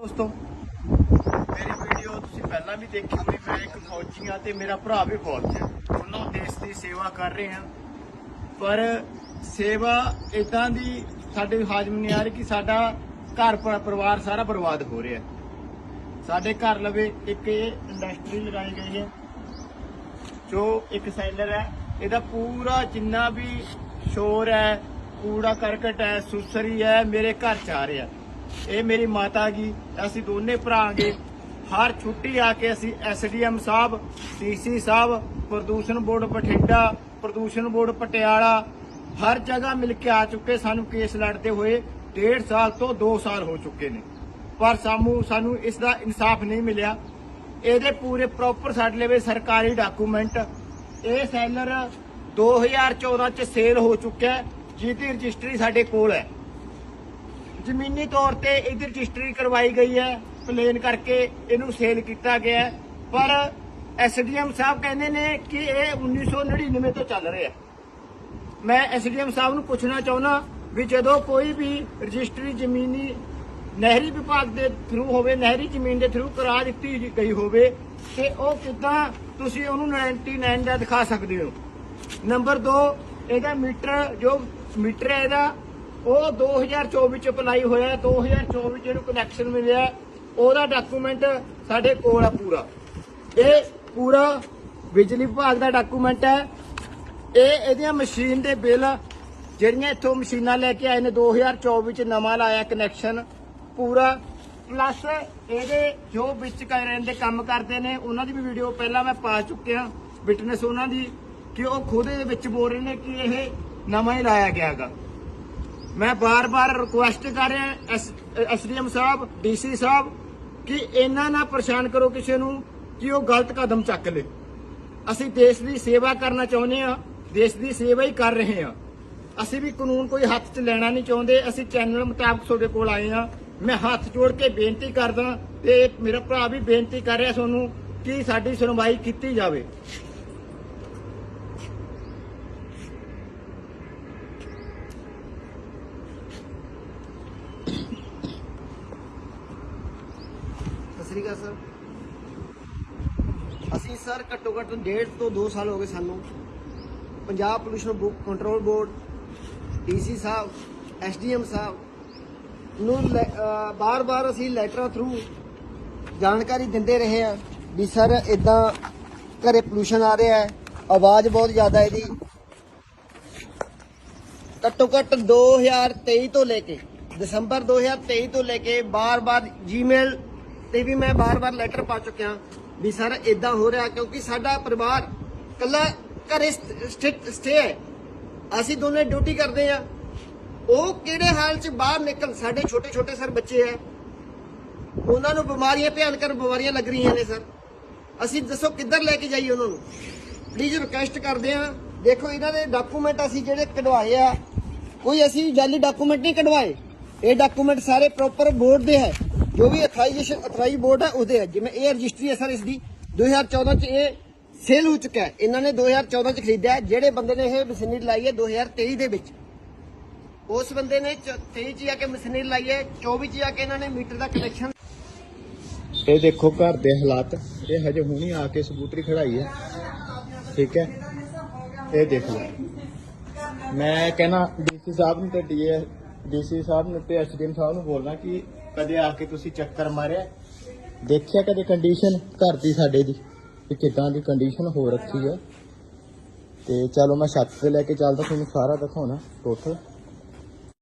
ਦੋਸਤੋ, ਮੇਰੀ ਵੀਡੀਓ ਤੁਸੀਂ ਪਹਿਲਾਂ ਵੀ ਦੇਖੀ ਹੋਣੀ, ਮੈਂ ਇੱਕ ਫੌਜੀ ਹਾਂ ਤੇ ਮੇਰਾ ਭਰਾ ਵੀ ਫੌਜ 'ਚ ਹੈ। ਦੋਨੋਂ ਦੇਸ਼ ਦੀ ਸੇਵਾ ਕਰ ਰਹੇ ਹਾਂ। ਪਰ ਸੇਵਾ ਇਦਾਂ ਦੀ ਸਾਡੇ ਹਾਜ਼ਮ ਨਹੀਂ ਆ ਰਹੀ ਕਿ ਸਾਡਾ ਘਰ ਪਰਿਵਾਰ ਸਾਰਾ ਬਰਬਾਦ ਹੋ ਰਿਹਾ ਸਾਡੇ ਘਰ ਲਵੇ ਇੱਕ ਇਹ ਇੰਡਸਟਰੀ ਲਗਾਈ ਗਈ ਹੈ, ਜੋ ਇੱਕ ਸੈਲਰ ਹੈ। ਇਹਦਾ ਪੂਰਾ ਜਿੰਨਾ ਵੀ ਸ਼ੋਰ ਹੈ, ਕੂੜਾ ਕਰਕਟ ਹੈ, ਸੁਸਰੀ ਹੈ, ਮੇਰੇ ਘਰ ਚ ਆ ਰਿਹਾ ਇਹ ਮੇਰੀ ਮਾਤਾ ਗੀ ਅਸੀਂ ਦੋਨੇ ਭਰਾਂਗੇ ਹਰ ਛੁੱਟੀ ਆ ਕੇ ਅਸੀਂ ਐਸਡੀਐਮ ਸਾਹਿਬ ਸੀਸੀ ਸਾਹਿਬ, ਪ੍ਰਦੂਸ਼ਣ ਬੋਰਡ ਬਠਿੰਡਾ, ਪ੍ਰਦੂਸ਼ਣ ਬੋਰਡ ਪਟਿਆਲਾ, ਹਰ ਜਗ੍ਹਾ ਮਿਲ ਕੇ ਆ ਚੁੱਕੇ। ਸਾਨੂੰ ਕੇਸ ਲੜਦੇ ਹੋਏ ਡੇਢ ਸਾਲ ਤੋਂ 2 ਸਾਲ ਹੋ ਚੁੱਕੇ ਨੇ। ਪਰ ਸਾਨੂੰ ਸਾਨੂੰ ਇਸ ਦਾ ਇਨਸਾਫ ਨਹੀਂ ਮਿਲਿਆ। ਇਹਦੇ ਪੂਰੇ ਪ੍ਰੋਪਰ ਸਾਡੇ ਲਵੇ ਸਰਕਾਰੀ ਡਾਕੂਮੈਂਟ ਇਹ ਸੈਲਰ 2014 ਚ ਸੇਲ ਹੋ ਚੁੱਕਿਆ ਜਿਹਦੀ ਰਜਿਸਟਰੀ ਸਾਡੇ ਕੋਲ ਹੈ। ਜ਼ਮੀਨੀ ਤੌਰ ਤੇ ਇਹਦੀ ਰਜਿਸਟਰੀ ਕਰਵਾਈ ਗਈ ਹੈ, ਪਲੇਨ ਕਰਕੇ ਇਹਨੂੰ ਸੇਲ ਕੀਤਾ ਗਿਆ ਹੈ। ਪਰ ਐਸਡੀਐਮ ਸਾਹਿਬ ਕਹਿੰਦੇ ਨੇ ਕਿ ਇਹ 1999 ਤੋਂ ਚੱਲ ਰਿਹਾ ਹੈ ਮੈਂ ਐਸਡੀਐਮ ਸਾਹਿਬ ਨੂੰ ਪੁੱਛਣਾ ਚਾਹੁੰਦਾ ਵੀ ਜਦੋਂ ਕੋਈ ਵੀ ਰਜਿਸਟਰੀ ਜ਼ਮੀਨੀ ਨਹਿਰੀ ਵਿਭਾਗ ਦੇ ਥਰੂ ਹੋਵੇ, ਨਹਿਰੀ ਜ਼ਮੀਨ ਦੇ ਥਰੂ ਕਰਾ ਦਿੱਤੀ ਗਈ ਹੋਵੇ, ਤੇ ਉਹ ਕਿਦਾਂ ਤੁਸੀਂ ਉਹਨੂੰ 99 ਦਾ ਦਿਖਾ ਸਕਦੇ ਹੋ ਨੰਬਰ 2 ਇਹਦਾ ਮੀਟਰ ਜੋ ਮੀਟਰ ਹੈ ਇਹਦਾ ਉਹ 2024 ਚ ਅਪਲਾਈ ਹੋਇਆ ਹੈ। 2024 ਚ ਇਹਨੂੰ ਕਨੈਕਸ਼ਨ ਮਿਲਿਆ। ਉਹਦਾ ਡਾਕੂਮੈਂਟ ਸਾਡੇ ਕੋਲ ਆ ਪੂਰਾ। ਇਹ ਪੂਰਾ ਬਿਜਲੀ ਵਿਭਾਗ ਦਾ ਡਾਕੂਮੈਂਟ ਹੈ। ਇਹ ਇਹਦੀਆਂ ਮਸ਼ੀਨ ਦੇ ਬਿੱਲ, ਜਿਹੜੀਆਂ ਇੱਥੋਂ ਮਸ਼ੀਨਾਂ ਲੈ ਕੇ ਆਏ ਨੇ 2024 ਚ ਨਵਾਂ ਲਾਇਆ ਕਨੈਕਸ਼ਨ ਪੂਰਾ। ਪਲੱਸ ਇਹਦੇ ਜੋ ਵਿੱਚ ਕਰਨ ਦੇ ਕੰਮ ਕਰਦੇ ਨੇ, ਉਹਨਾਂ ਦੀ ਵੀ ਵੀਡੀਓ ਪਹਿਲਾਂ ਮੈਂ ਪਾ ਚੁੱਕਿਆ ਵਿਟਨੈਸ ਉਹਨਾਂ ਦੀ, ਕਿ ਉਹ ਖੁਦ ਇਹਦੇ ਵਿੱਚ ਬੋਲ ਰਹੇ ਨੇ ਕਿ ਇਹ ਨਵਾਂ ਹੀ ਲਾਇਆ ਗਿਆਗਾ ਮੈਂ ਬਾਰ-ਬਾਰ ਰਿਕੁਐਸਟ ਕਰ ਰਿਹਾ ਐਸਡੀਐਮ ਸਾਹਿਬ, ਡੀਸੀ ਸਾਹਿਬ, ਕਿ ਇਹਨਾਂ ਨਾ ਪਰੇਸ਼ਾਨ ਕਰੋ ਕਿਸੇ ਨੂੰ ਕਿ ਉਹ ਗਲਤ ਕਦਮ ਚੱਕ ਲੇ। ਅਸੀਂ ਦੇਸ਼ ਦੀ ਸੇਵਾ ਕਰਨਾ ਚਾਹੁੰਦੇ ਆ ਦੇਸ਼ ਦੀ ਸੇਵਾ ਹੀ ਕਰ ਰਹੇ ਆ ਅਸੀਂ ਵੀ ਕਾਨੂੰਨ ਕੋਈ ਹੱਥ 'ਚ ਲੈਣਾ ਨਹੀਂ ਚਾਹੁੰਦੇ, ਅਸੀਂ ਚੈਨਲ ਮੁਤਾਬਕ ਤੁਹਾਡੇ ਕੋਲ ਆਏ ਆ ਮੈਂ ਹੱਥ ਜੋੜ ਕੇ ਬੇਨਤੀ ਕਰਦਾ ਤੇ ਮੇਰਾ ਭਰਾ ਵੀ ਬੇਨਤੀ ਕਰ ਰਿਹਾ ਤੁਹਾਨੂੰ ਕਿ ਸਾਡੀ ਸੁਣਵਾਈ ਕੀਤੀ ਜਾਵੇ। ਸ੍ਰੀ ਅਕਾਲ ਸਰ। ਅਸੀਂ ਸਰ ਘੱਟੋ ਘੱਟ ਡੇਢ ਤੋਂ 2 ਸਾਲ ਹੋ ਗਏ ਸਾਨੂੰ। Punjab pollution control board DC ਸਾਹਿਬ ਐਸਡੀਐਮ ਸਾਹਿਬ ਨੂੰ ਬਾਰ-ਬਾਰ ਅਸੀਂ ਲੈਟਰਾਂ ਥਰੂ ਜਾਣਕਾਰੀ ਦਿੰਦੇ ਰਹੇ ਆ ਵੀ ਸਰ ਇਦਾਂ ਘਰੇ ਪੋਲੂਸ਼ਨ ਆ ਰਿਹਾ ਹੈ, ਆਵਾਜ਼ ਬਹੁਤ ਜ਼ਿਆਦਾ ਇਹਦੀ। ਘੱਟੋ ਘੱਟ 2023 ਤੋਂ ਲੈ ਕੇ ਦਸੰਬਰ 2023 ਤੋਂ ਲੈ ਕੇ ਬਾਰ-ਬਾਰ ਜੀਮੇਲ ਤੇ ਵੀ ਮੈਂ ਬਾਰ-ਬਾਰ ਲੈਟਰ ਪਾ ਚੁੱਕਿਆ ਵੀ ਸਰ ਇਦਾਂ ਹੋ ਰਿਹਾ ਕਿਉਂਕਿ ਸਾਡਾ ਪਰਿਵਾਰ ਕੱਲਾ ਘਰੇ ਸਟੇ ਹੈ। ਅਸੀਂ ਦੋਨੇ ਡਿਊਟੀ ਕਰਦੇ ਆ ਉਹ ਕਿਹੜੇ ਹਾਲ 'ਚ ਬਾਹਰ ਨਿਕਲ, ਸਾਡੇ ਛੋਟੇ-ਛੋਟੇ ਸਰ ਬੱਚੇ ਆ ਉਹਨਾਂ ਨੂੰ ਬਿਮਾਰੀਆਂ ਭਿਆਨਕ ਬਿਮਾਰੀਆਂ ਲੱਗ ਰਹੀਆਂ ਨੇ ਸਰ। ਅਸੀਂ ਦੱਸੋ ਕਿੱਧਰ ਲੈ ਕੇ ਜਾਈਏ ਉਹਨਾਂ ਨੂੰ? ਪਲੀਜ਼ ਰਿਕਵੈਸਟ ਕਰਦੇ ਆ ਦੇਖੋ ਇਹਨਾਂ ਦੇ ਡਾਕੂਮੈਂਟ ਅਸੀਂ ਜਿਹੜੇ ਕਢਵਾਏ ਆ, ਕੋਈ ਅਸੀਂ ਜਾਲੀ ਡਾਕੂਮੈਂਟ ਨਹੀਂ ਕਢਵਾਏ। ਇਹ ਡਾਕੂਮੈਂਟ ਸਾਰੇ ਪ੍ਰੋਪਰ ਬੋਰਡ ਦੇ ਹੈ। ਜੋ ਵੀ ਅਥਰਾਈਜੇਸ਼ਨ ਅਥਰਾਈ ਬੋਰਡ ਹੈ, ਉਹਦੇ ਹੈ। ਜਿਵੇਂ ਇਹ ਰਜਿਸਟਰੀ ਹੈ ਸਰ ਇਸ ਦੀ 2014 ਚ ਇਹ ਸੇਲ ਹੋ ਚੁੱਕਾ ਹੈ। ਇਹਨਾਂ ਨੇ 2014 ਚ ਖਰੀਦਿਆ ਜਿਹੜੇ ਬੰਦੇ ਨੇ ਇਹ ਮਸ਼ੀਨਰੀ ਲਾਈ ਹੈ 2023 ਦੇ ਵਿੱਚ। ਉਸ ਬੰਦੇ ਨੇ 23 ਚ ਆ ਕੇ ਮਸ਼ੀਨਰੀ ਲਾਈ ਹੈ 24 ਚ ਆ ਕੇ ਇਹਨਾਂ ਨੇ ਮੀਟਰ ਦਾ ਕਨੈਕਸ਼ਨ ਇਹ ਦੇਖੋ ਘਰ ਦੇ ਹਾਲਾਤ। ਇਹ ਹਜੇ ਹੁਣੀ ਆ ਕੇ ਸਕੂਟਰੀ ਖੜਾਈ ਹੈ। ਠੀਕ ਹੈ? ਇਹ ਦੇਖ ਲਓ। ਮੈਂ ਕਹਿੰਦਾ ਡੀਸੀ ਸਾਹਿਬ ਨੂੰ ਤੇ ਡੀਏ ਡੀਸੀ ਸਾਹਿਬ ਨੂੰ ਤੇ ਐਸਡੀਐਮ ਸਾਹਿਬ ਨੂੰ ਬੋਲਣਾ ਕਿ ਕਦੇ ਆ ਕੇ ਤੁਸੀਂ ਚੱਕਰ ਮਾਰਿਆ? ਦੇਖਿਆ ਕਦੇ ਕੰਡੀਸ਼ਨ ਘਰ ਦੀ ਸਾਡੇ ਦੀ? ਕਿ ਕਿਦਾਂ ਦੀ ਕੰਡੀਸ਼ਨ ਹੋ ਰੱਖੀ ਹੈ ਤੇ ਚਲੋ ਮੈਂ ਛੱਤ ਤੇ ਲੈ ਕੇ ਚੱਲਦਾ, ਤੁਹਾਨੂੰ ਸਾਰਾ ਦਿਖਾਉਣਾ ਟੋਟਲ